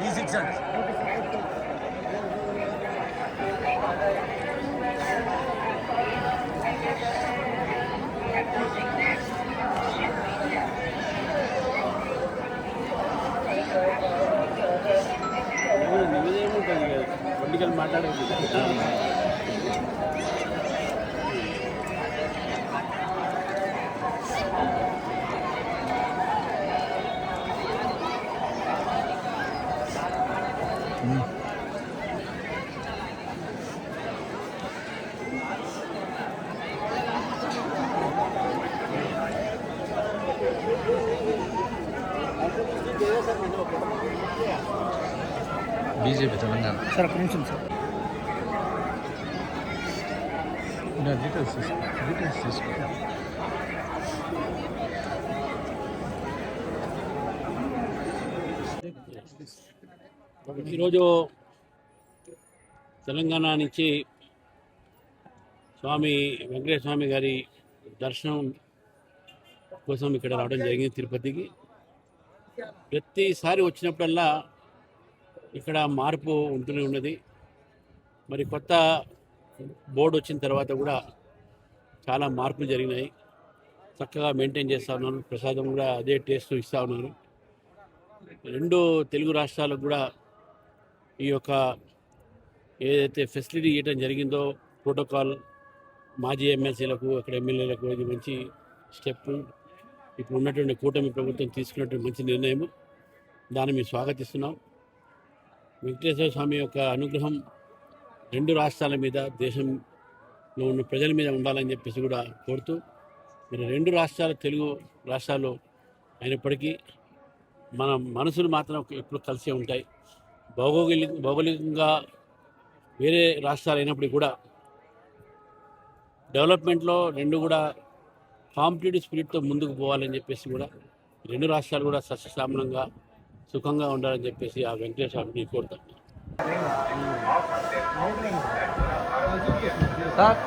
Be six అండి political మాట్లాడేది BJP Telangana sir ఒక నిమిషం సార్ డీటెయిల్స్ తీసుకో డీటెయిల్స్ తీసుకో ఈరోజు తెలంగాణ నుంచి స్వామి వెంకటేశ్వర స్వామి గారి దర్శనం కోసం ఇక్కడ రావడం జరిగింది తిరుపతికి. ప్రతిసారి వచ్చినప్పుడల్లా ఇక్కడ మార్పు ఉంటూనే ఉన్నది. మరి కొత్త బోర్డు వచ్చిన తర్వాత కూడా చాలా మార్పులు జరిగినాయి. చక్కగా మెయింటైన్ చేస్తూ ఉన్నారు ప్రసాదం కూడా అదే టేస్ట్ ఇస్తూ ఉన్నారు రెండు తెలుగు రాష్ట్రాలకు కూడా ఈ యొక్క ఏదైతే ఫెసిలిటీ ఇవ్వడం జరిగిందో ప్రోటోకాల్ మాజీ ఎమ్మెల్సీలకు అక్కడ ఎమ్మెల్యేలకు ఇది మంచి స్టెప్. ఇప్పుడు ఉన్నటువంటి కూటమి ప్రభుత్వం తీసుకున్నటువంటి మంచి నిర్ణయం దాన్ని మేము స్వాగతిస్తున్నాం. వెంకటేశ్వర స్వామి యొక్క అనుగ్రహం రెండు రాష్ట్రాల మీద దేశంలో ఉన్న ప్రజల మీద ఉండాలని చెప్పేసి కూడా కోరుతూ మరి రెండు రాష్ట్రాలు తెలుగు రాష్ట్రాలు అయినప్పటికీ మన మనసులు మాత్రం ఎప్పుడు కలిసే ఉంటాయి. భౌగోళిక భౌగోళికంగా వేరే రాష్ట్రాలు అయినప్పటికీ కూడా డెవలప్మెంట్లో రెండు కూడా కాంపిటేటివ్ స్పిరిట్తో ముందుకు పోవాలని చెప్పేసి కూడా రెండు రాష్ట్రాలు కూడా సస్యశ్యామలంగా సుఖంగా ఉండాలని చెప్పేసి ఆ వెంకటేశ్వర స్వామిని కోరుతాను. సార్.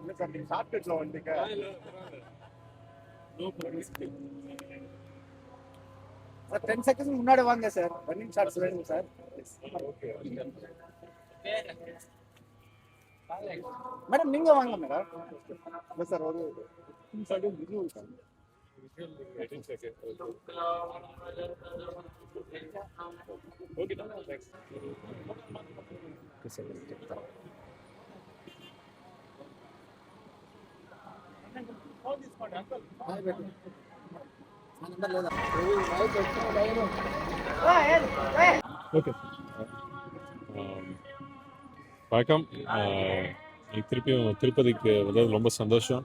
இல்லை சார் நீங்கள் ஷார்ட் கட்டில் வந்துக்க சார் டென் செகண்ட்ஸ் முன்னாடி வாங்க சார் ரன்னிங் ஷார்ட்ஸ் வேணும் சார் ஓகே மேடம் நீங்க வாங்க மேடம் இல்லை சார் ஒரு செகண்ட் பிஸி இருக்காங்க ஓகே தேங்க்ஸ் சார் வணக்கம் இன்னைக்கு திருப்பியும் திருப்பதிக்கு வந்தது ரொம்ப சந்தோஷம்.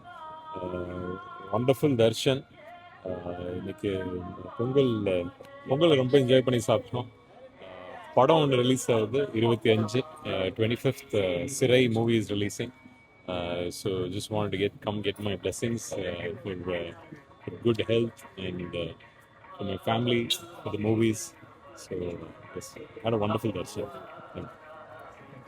வண்டர்ஃபுல் தர்ஷன் இன்னைக்கு பொங்கல் பொங்கல் ரொம்ப என்ஜாய் பண்ணி சாப்பிட்டோம். படம் ஒன்று ரிலீஸ் ஆகுது இருபத்தி அஞ்சு twenty fifth Sirai movie is releasing Uh, so just wanted to get come get my blessings uh, for, uh, for, good health and uh, for my family, for the movies. So yes, had a wonderful day. sir.